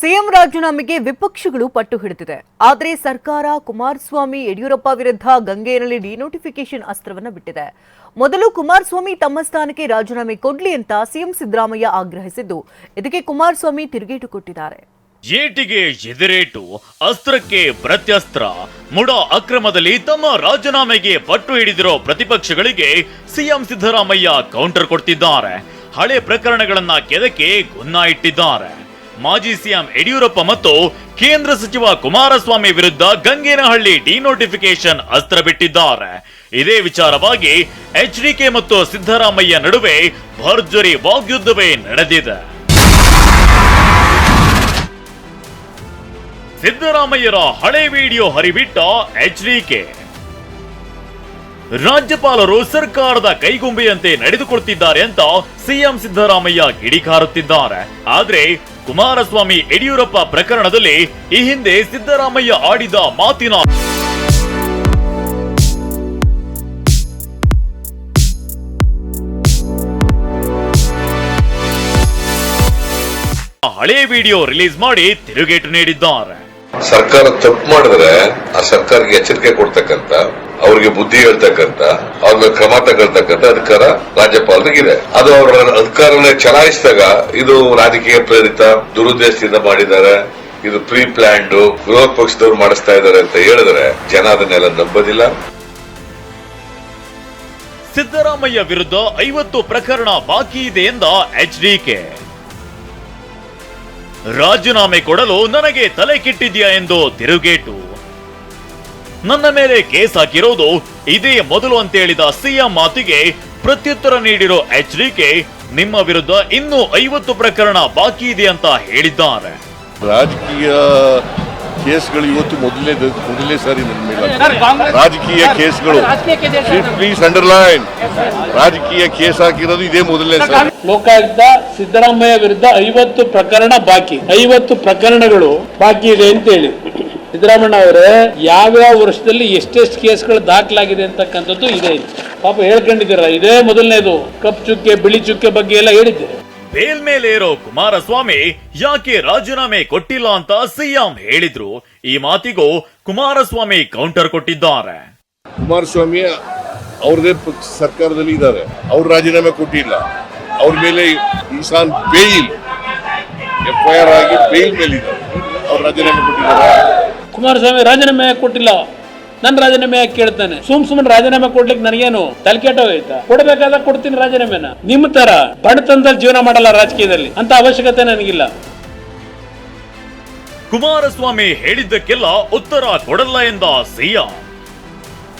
CM ರಾಜೀನಾಮೆಗೆ ವಿಪಕ್ಷಗಳು ಪಟ್ಟು ಹಿಡಿದಿದೆ. ಆದರೆ ಸರ್ಕಾರ ಕುಮಾರಸ್ವಾಮಿ ಯಡಿಯೂರಪ್ಪ ವಿರುದ್ಧ ಗಂಗೆಯಲ್ಲಿ ಡಿನೋಟಿಫಿಕೇಶನ್ ಅಸ್ತ್ರವನ್ನ ಬಿಟ್ಟಿದೆ. ಮೊದಲು ಕುಮಾರಸ್ವಾಮಿ ತಮ್ಮ ಸ್ಥಾನಕ್ಕೆ ರಾಜೀನಾಮೆ ಕೊಡ್ಲಿ ಅಂತ ಸಿಎಂ ಸಿದ್ದರಾಮಯ್ಯ ಆಗ್ರಹಿಸಿದ್ದು. ಇದಕ್ಕೆ ಕುಮಾರಸ್ವಾಮಿ ತಿರುಗೇಟು ಕೊಟ್ಟಿದ್ದಾರೆ. ಏಟಿಗೆ ಎದಿರೇಟು, ಅಸ್ತ್ರಕ್ಕೆ ಪ್ರತ್ಯಸ್ತ್ರ, ಮುಡೋ ಅಕ್ರಮದಲ್ಲಿ ತಮ್ಮ ರಾಜೀನಾಮೆಗೆ ಪಟ್ಟು ಹಿಡಿದಿರೋ ಪ್ರತಿಪಕ್ಷಗಳಿಗೆ ಸಿಎಂ ಸಿದ್ದರಾಮಯ್ಯ ಕೌಂಟರ್ ಕೊಡ್ತಿದ್ದಾರೆ. ಹಳೆ ಪ್ರಕರಣಗಳನ್ನ ಕೆದಕ್ಕೆ ಗುನ್ನ ಇಟ್ಟಿದ್ದಾರೆ. ಮಾಜಿ ಸಿಎಂ ಯಡಿಯೂರಪ್ಪ ಮತ್ತು ಕೇಂದ್ರ ಸಚಿವ ಕುಮಾರಸ್ವಾಮಿ ವಿರುದ್ಧ ಗಂಗೇನಹಳ್ಳಿ ಡಿನೋಟಿಫಿಕೇಶನ್ ಅಸ್ತ್ರ ಬಿಟ್ಟಿದ್ದಾರೆ. ಇದೇ ವಿಚಾರವಾಗಿ ಎಚ್ಡಿಕೆ ಮತ್ತು ಸಿದ್ದರಾಮಯ್ಯ ನಡುವೆ ಭರ್ಜರಿ ವಾಗ್ಯುದ್ಧವೇ ನಡೆದಿದೆ. ಸಿದ್ದರಾಮಯ್ಯರ ಹಳೆ ವಿಡಿಯೋ ಹರಿಬಿಟ್ಟ ಎಚ್ಡಿಕೆ. ರಾಜ್ಯಪಾಲರು ಸರ್ಕಾರದ ಕೈಗೊಂಬೆಯಂತೆ ನಡೆದುಕೊಳ್ತಿದ್ದಾರೆ ಅಂತ ಸಿಎಂ ಸಿದ್ದರಾಮಯ್ಯ ಗಿಡಿಕಾರುತ್ತಿದ್ದಾರೆ ಆದ್ರೆ ಕುಮಾರಸ್ವಾಮಿ ಯಡಿಯೂರಪ್ಪ ಪ್ರಕರಣದಲ್ಲಿ ಈ ಹಿಂದೆ ಸಿದ್ದರಾಮಯ್ಯ ಆಡಿದ ಮಾತಿನ ಹಳೆ ವಿಡಿಯೋ ರಿಲೀಸ್ ಮಾಡಿ ತಿರುಗೇಟು ನೀಡಿದ್ದಾರೆ. ಸರ್ಕಾರ ತಪ್ಪು ಮಾಡಿದ್ರೆ ಆ ಸರ್ಕಾರಕ್ಕೆ ಎಚ್ಚರಿಕೆ ಕೊಡ್ತಕ್ಕಂತ ಅವ್ರಿಗೆ ಬುದ್ಧಿ ಹೇಳ್ತಕ್ಕಂತ ಅವ್ರ ಮೇಲೆ ಕ್ರಮ ತಗೊಳ್ತಕ್ಕಂತ ಅಧಿಕಾರ ರಾಜ್ಯಪಾಲರಿಗಿದೆ ಅದು ಅವರ ಅಧಿಕಾರವನ್ನ ಚಲಾಯಿಸಿದಾಗ ಇದು ರಾಜಕೀಯ ಪ್ರೇರಿತ ದುರುದ್ದೇಶದಿಂದ ಮಾಡಿದ್ದಾರೆ. ಇದು ಪ್ರೀ ಪ್ಲಾನ್ಡ್ ವಿರೋಧ ಪಕ್ಷದವ್ರು ಮಾಡಿಸ್ತಾ ಇದ್ದಾರೆ ಅಂತ ಹೇಳಿದ್ರೆ ಜನ ಅದನ್ನೆಲ್ಲ ನಂಬೋದಿಲ್ಲ. ಸಿದ್ದರಾಮಯ್ಯ ವಿರುದ್ಧ ಐವತ್ತು ಪ್ರಕರಣ ಬಾಕಿ ಇದೆ ಎಂದ ಎಚ್ಡಿಕೆ ರಾಜೀನಾಮೆ ಕೊಡಲು ನನಗೆ ತಲೆ ಕೆಟ್ಟಿದ್ಯಾ ಎಂದು ತಿರುಗೇಟು. ನನ್ನ ಮೇಲೆ ಕೇಸ್ ಹಾಕಿರೋದು? ಇದೇ ಮೊದಲು ಅಂತ ಹೇಳಿದ ಸಿಎಂ ಮಾತಿಗೆ ಪ್ರತ್ಯುತ್ತರ ನೀಡಿರೋ ಎಚ್ಡಿಕೆ ನಿಮ್ಮ ವಿರುದ್ಧ ಇನ್ನೂ ಐವತ್ತು ಪ್ರಕರಣ ಬಾಕಿ ಇದೆ ಅಂತ ಹೇಳಿದ್ದಾರೆ. ರಾಜಕೀಯ ಕೇಸ್ಗಳು ಇವತ್ತು ಮೊದಲನೇ ಮೊದಲನೇ ಸಾರಿ ನನ್ನ ಮೇಲೆ ರಾಜಕೀಯ ಕೇಸ್ಗಳು. ಪ್ಲೀಸ್ ಅಂಡರ್ಲೈನ್ ರಾಜಕೀಯ ಕೇಸ್ ಹಾಕಿರೋದು ಇದೇ ಮೊದಲನೇ ಸಾರಿ ಲೋಕಾಯುಕ್ತ ಸಿದ್ದರಾಮಯ್ಯ ವಿರುದ್ಧ ಐವತ್ತು ಪ್ರಕರಣ ಬಾಕಿ. ಐವತ್ತು ಪ್ರಕರಣಗಳು ಬಾಕಿ ಇದೆ ಅಂತ ಹೇಳಿ ಸಿದ್ದರಾಮಯ್ಯ ಅವರೇ ಯಾವ್ಯಾವ ವರ್ಷದಲ್ಲಿ ಎಷ್ಟೆಷ್ಟು ಕೇಸ್ಗಳು ದಾಖಲಾಗಿದೆ ಅಂತಕ್ಕಂಥದ್ದು ಇದೆ ಪಾಪ ಹೇಳ್ಕೊಂಡಿದ್ದೀರ ಇದೇ ಮೊದಲನೇದು. ಕಪ್ ಚುಕ್ಕೆ ಬಿಳಿ ಚುಕ್ಕೆ ಬಗ್ಗೆ ಎಲ್ಲ ಹೇಳಿದ್ದೆ. ಬೇಲ್ ಮೇಲೆ ಇರೋ ಕುಮಾರಸ್ವಾಮಿ ಯಾಕೆ ರಾಜೀನಾಮೆ ಕೊಟ್ಟಿಲ್ಲ ಅಂತ ಸಿಎಂ ಹೇಳಿದ್ರು. ಈ ಮಾತಿಗೂ ಕುಮಾರಸ್ವಾಮಿ ಕೌಂಟರ್ ಕೊಟ್ಟಿದ್ದಾರೆ. ಕುಮಾರಸ್ವಾಮಿ ಅವ್ರದೇ ಸರ್ಕಾರದಲ್ಲಿ ಇದ್ದಾರೆ. ಅವ್ರು ರಾಜೀನಾಮೆ ಕೊಟ್ಟಿಲ್ಲ. ಅವ್ರ ಮೇಲೆ ಈಶಾನ್ ಬೇಯಿಲ್ ಎಫ್ ಐ ಆರ್ ಆಗಿ ಬೇಯಿಲ್ ಮೇಲೆ ಇದ್ದಾರೆ ಅವ್ರು ರಾಜೀನಾಮೆ ಕೊಟ್ಟಿದ್ದಾರೆ. ಕುಮಾರಸ್ವಾಮಿ ರಾಜೀನಾಮೆ ಕೊಟ್ಟಿಲ್ಲ. ನನ್ನ ರಾಜೀನಾಮೆ ಕೇಳ್ತಾನೆ. ಸುಮ್ ಸುಮ್ಮನೆ ರಾಜೀನಾಮೆ ಕೊಡ್ಲಿಕ್ಕೆ ನನಗೇನು ತಲೆಕೆಟ್ಟೋಗೈತಾ ಕೊಡ್ಬೇಕಾದಾಗ ಕೊಡ್ತೀನಿ ರಾಜೀನಾಮೆನ ನಿಮ್ಮ ತರ ಬಡತನದಲ್ಲಿ ಜೀವನ ಮಾಡಲ್ಲ ರಾಜಕೀಯದಲ್ಲಿ ಅಂತ ಅವಶ್ಯಕತೆ ನನಗಿಲ್ಲ. ಕುಮಾರಸ್ವಾಮಿ ಹೇಳಿದ್ದಕ್ಕೆಲ್ಲ ಉತ್ತರ ಕೊಡಲ್ಲ ಎಂದ ಸಿಎಂ.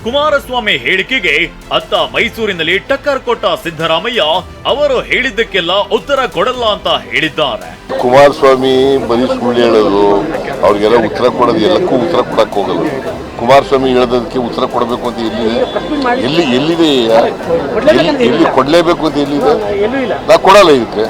ಕುಮಾರಸ್ವಾಮಿ ಹೇಳಿಕೆಗೆ ಅತ್ತ ಮೈಸೂರಿನಲ್ಲಿ ಟಕ್ಕರ್ ಕೊಟ್ಟ ಸಿದ್ದರಾಮಯ್ಯ ಅವರು ಹೇಳಿದ್ದಕ್ಕೆಲ್ಲ ಉತ್ತರ ಕೊಡಲ್ಲ ಅಂತ ಹೇಳಿದ್ದಾರೆ. ಕುಮಾರಸ್ವಾಮಿ ಬರೀ ಸುಳ್ಳು ಹೇಳೋದು ಅವ್ರಿಗೆಲ್ಲ ಉತ್ತರ ಕೊಡೋದು ಎಲ್ಲಕ್ಕೂ ಉತ್ತರ ಕೊಡಕ್ ಹೋಗಲ್ಲ. ಕುಮಾರಸ್ವಾಮಿ ಹೇಳೋದಕ್ಕೆ ಉತ್ತರ ಕೊಡಬೇಕು ಅಂತ ಎಲ್ಲಿ ಎಲ್ಲಿ ಎಲ್ಲಿದೆ ಎಲ್ಲಿ ಎಲ್ಲಿ ಕೊಡ್ಲೇಬೇಕು ಅಂತ ಎಲ್ಲಿದೆ? ನಾ ಕೊಡಲ್ಲ ಇದಕ್ಕೆ.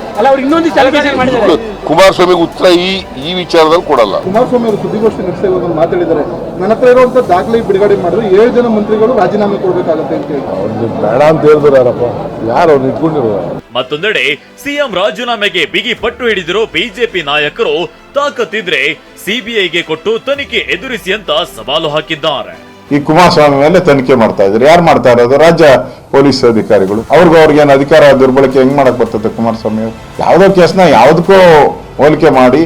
ಕುಮಾರಸ್ವಾಮಿಗೆ ಉತ್ತರ ಈ ಈ ವಿಚಾರದಲ್ಲಿ ಕೊಡಲ್ಲ. ಕುಮಾರಸ್ವಾಮಿ ಅವರು ಸುದ್ದಿಗೋಷ್ಠಿ ನಡೆಸಿ ಮಾತಾಡಿದ್ದಾರೆ ನನ್ನ ಹತ್ರ ಇರುವಂತ ದಾಖಲೆ ಬಿಡುಗಡೆ ಮಾಡಿದ್ರೆ ಏಳು ಜನ ಮಂತ್ರಿಗಳು ರಾಜೀನಾಮೆ ಕೊಡಬೇಕಾಗುತ್ತೆ ಅಂತ ಹೇಳಿ. ಬೇಡ ಅಂತ ಯಾರು ಅವ್ರು ನಿಂತ್ಕೊಂಡಿರೋ? ಮತ್ತೊಂದೆಡೆ ಸಿಎಂ ರಾಜೀನಾಮೆಗೆ ಬಿಗಿ ಪಟ್ಟು ಹಿಡಿದಿರೋ ಬಿಜೆಪಿ ನಾಯಕರು ತಾಕತ್ತಿದ್ರೆ ಸಿಬಿಐಗೆ ಕೊಟ್ಟು ತನಿಖೆ ಎದುರಿಸಿ ಅಂತ ಸವಾಲು ಹಾಕಿದ್ದಾರೆ. ಈ ಕುಮಾರಸ್ವಾಮಿ ಮೇಲೆ ತನಿಖೆ ಮಾಡ್ತಾ ಇದ್ರು ಯಾರು ಮಾಡ್ತಾ ಇರೋದು? ರಾಜ್ಯ ಪೊಲೀಸ್ ಅಧಿಕಾರಿಗಳು. ಅವ್ರಿಗೂ ಅವ್ರಿಗೇನು ಅಧಿಕಾರ ದುರ್ಬಳಕೆ ಹೆಂಗ್ ಮಾಡಕ್ ಬರ್ತದೆ ಕುಮಾರಸ್ವಾಮಿ ಅವರು? ಯಾವ್ದೋ ಕೇಸ್ನ ಯಾವ್ದಕ್ಕೂ ಹೋಲಿಕೆ ಮಾಡಿ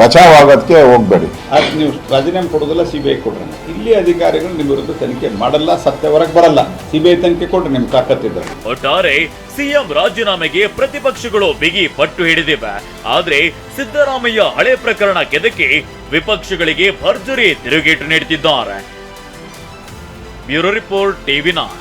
ಬಚಾವ್ ಆಗೋದಕ್ಕೆ ಹೋಗ್ಬೇಡಿ. ಅದು ನೀವು ರಾಜೀನಾಮೆ ಕೊಡೋದಿಲ್ಲ ಸಿ ಬಿ ಐ ಕೊಡ್ರಿ ಇಲ್ಲಿ ಅಧಿಕಾರಿಗಳು ನಿಮ್ಮ ವಿರುದ್ಧ ತನಿಖೆ ಮಾಡಲ್ಲ ಸತ್ಯ ಹೊರಗೆ ಬರಲ್ಲ. ಸಿ ಬಿ ಐ ತನಿಖೆ ಕೊಡ್ರಿ ನಿಮ್ಗೆ ತಾಕತ್ತಿದ್ದಾರೆ ಒಟ್ಟಾರೆ ಸಿಎಂ ರಾಜೀನಾಮೆಗೆ ಪ್ರತಿಪಕ್ಷಗಳು ಬಿಗಿ ಪಟ್ಟು ಹಿಡಿದಿವೆ. ಆದ್ರೆ ಸಿದ್ದರಾಮಯ್ಯ ಹಳೆ ಪ್ರಕರಣ ಕೆದಕಿ ವಿಪಕ್ಷಗಳಿಗೆ ಭರ್ಜರಿ ತಿರುಗೇಟು ನೀಡುತ್ತಿದ್ದಾರೆ ಬ್ಯೂರೋ ರಿಪೋರ್ಟ್ ಟಿವಿ ನೈನ್.